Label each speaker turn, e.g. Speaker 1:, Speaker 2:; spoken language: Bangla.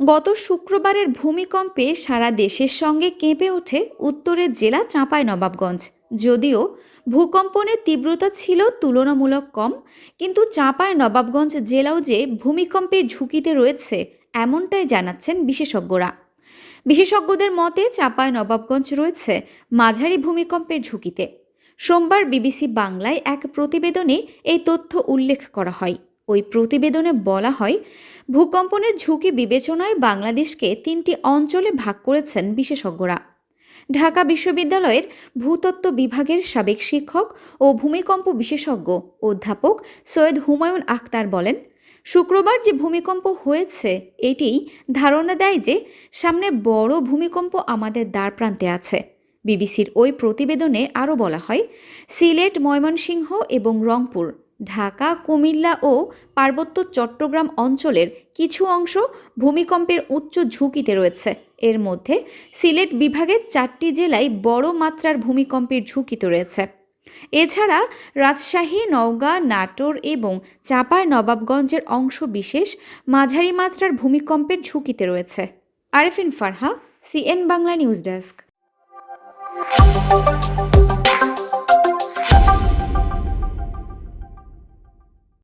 Speaker 1: গত শুক্রবারের ভূমিকম্পে সারা দেশের সঙ্গে কেঁপে ওঠে উত্তরের জেলা চাঁপাইনবাবগঞ্জ। যদিও ভূকম্পনের তীব্রতা ছিল তুলনামূলক কম, কিন্তু চাঁপাই নবাবগঞ্জ জেলাও যে ভূমিকম্পের ঝুঁকিতে রয়েছে এমনটাই জানাচ্ছেন বিশেষজ্ঞরা। বিশেষজ্ঞদের মতে চাঁপাই নবাবগঞ্জ রয়েছে মাঝারি ভূমিকম্পের ঝুঁকিতে। সোমবার বিবিসি বাংলায় এক প্রতিবেদনে এই তথ্য উল্লেখ করা হয়। ওই প্রতিবেদনে বলা হয়, ভূকম্পনের ঝুঁকি বিবেচনায় বাংলাদেশকে তিনটি অঞ্চলে ভাগ করেছেন বিশেষজ্ঞরা। ঢাকা বিশ্ববিদ্যালয়ের ভূতত্ত্ব বিভাগের সাবেক শিক্ষক ও ভূমিকম্প বিশেষজ্ঞ অধ্যাপক সৈয়দ হুমায়ুন আখতার বলেন, শুক্রবার যে ভূমিকম্প হয়েছে এটি ধারণা দেয় যে সামনে বড় ভূমিকম্প আমাদের দ্বারপ্রান্তে আছে। বিবিসির ওই প্রতিবেদনে আরও বলা হয়, সিলেট, ময়মনসিংহ এবং রংপুর ঢাকা, কুমিল্লা ও পার্বত্য চট্টগ্রাম অঞ্চলের কিছু অংশ ভূমিকম্পের উচ্চ ঝুঁকিতে রয়েছে। এর মধ্যে সিলেট বিভাগের চারটি জেলায় বড় মাত্রার ভূমিকম্পের ঝুঁকিতে রয়েছে। এছাড়া রাজশাহী, নওগাঁ, নাটোর এবং চাঁপাই নবাবগঞ্জের অংশ বিশেষ মাঝারি মাত্রার ভূমিকম্পের ঝুঁকিতে রয়েছে। Arefin Farha, CN Bangla news desk.